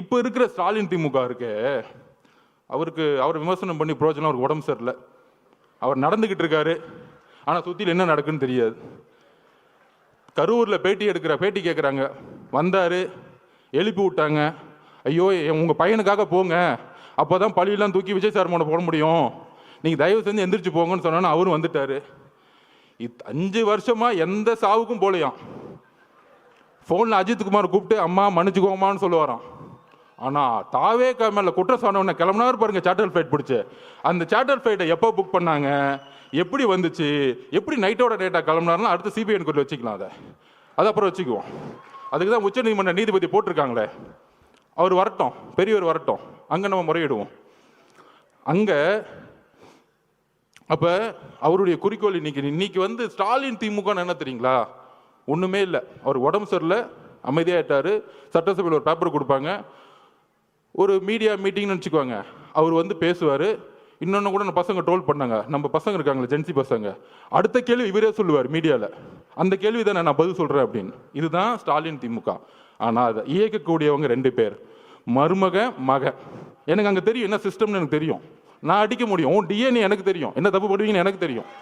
இப்போ இருக்கிற ஸ்டாலின் திமுக இருக்கு அவருக்கு அவர் விமர்சனம் பண்ணி பிரயோஜனம் அவருக்கு உடம்பு சரியில்லை. அவர் நடந்துக்கிட்டு இருக்காரு. ஆனால் சுற்றியில் என்ன நடக்குன்னு தெரியாது. கரூரில் பேட்டி எடுக்கிற பேட்டி கேட்குறாங்க வந்தார் எழுப்பி விட்டாங்க. ஐயோ உங்கள் பையனுக்காக போங்க. அப்போ தான் பழியெல்லாம் தூக்கி விஜய் சார் மேலே போட முடியும். நீங்கள் தயவு செஞ்சு எந்திரிச்சு போங்கன்னு சொன்னோன்னா அவரும் வந்துட்டார். இத் அஞ்சு வருஷமாக எந்த சாவுக்கும் போலையாம். ஃபோனில் அஜித் குமார் கூப்பிட்டு அம்மா மன்னிச்சுக்கோமான்னு சொல்லுவாராம். ஆனால் தாவே மேலே குற்றம் சொன்னவனை கிளம்புனாரு பாருங்க சார்ட்டர் ஃப்ளைட் பிடிச்சி. அந்த சார்ட்டர் ஃப்ளைட்டை எப்போ புக் பண்ணாங்க? எப்படி வந்துச்சு? எப்படி நைட்டோட டேட்டா கிளம்புனாருன்னா அடுத்து சிபிஐ கொண்டு வச்சுக்கலாம் அதை. அது அப்புறம் வச்சுக்குவோம். அதுக்கு தான் உச்சநீதிமன்ற நீதிபதி போட்டிருக்காங்களே. அவர் வரட்டும் பெரியவர் வரட்டும். அங்கே நம்ம முறையிடுவோம். அங்கே அப்போ அவருடைய குறிக்கோள் இன்னைக்கு இன்னைக்கு வந்து ஸ்டாலின் திமுக என்ன தெரியுங்களா? ஒன்றுமே இல்லை. அவர் உடம்பு சரியில்லை அமைதியாகிட்டார் சட்டசபையில் ஒரு பேப்பர் கொடுப்பாங்க. ஒரு மீடியா மீட்டிங்னு வச்சுக்கோங்க. அவர் வந்து பேசுவார். இன்னொன்று கூட நம்ம பசங்க ட்ரோல் பண்ணாங்க. நம்ம பசங்க இருக்காங்களே ஜென்சி பசங்க. அடுத்த கேள்வி இவரே சொல்லுவார் மீடியாவில் அந்த கேள்வி தானே நான் பதில் சொல்கிறேன் அப்படின்னு. இதுதான் ஸ்டாலின் திமுக. ஆனால் அதை இயக்கக்கூடியவங்க ரெண்டு பேர். மருமக மக. எனக்கு அங்கே தெரியும் என்ன சிஸ்டம்னு எனக்கு தெரியும். நான் அடிக்க முடியும். உன் டிஎன்ஏ எனக்கு தெரியும். என்ன தப்பு பண்ணுவீங்கன்னு எனக்கு தெரியும்.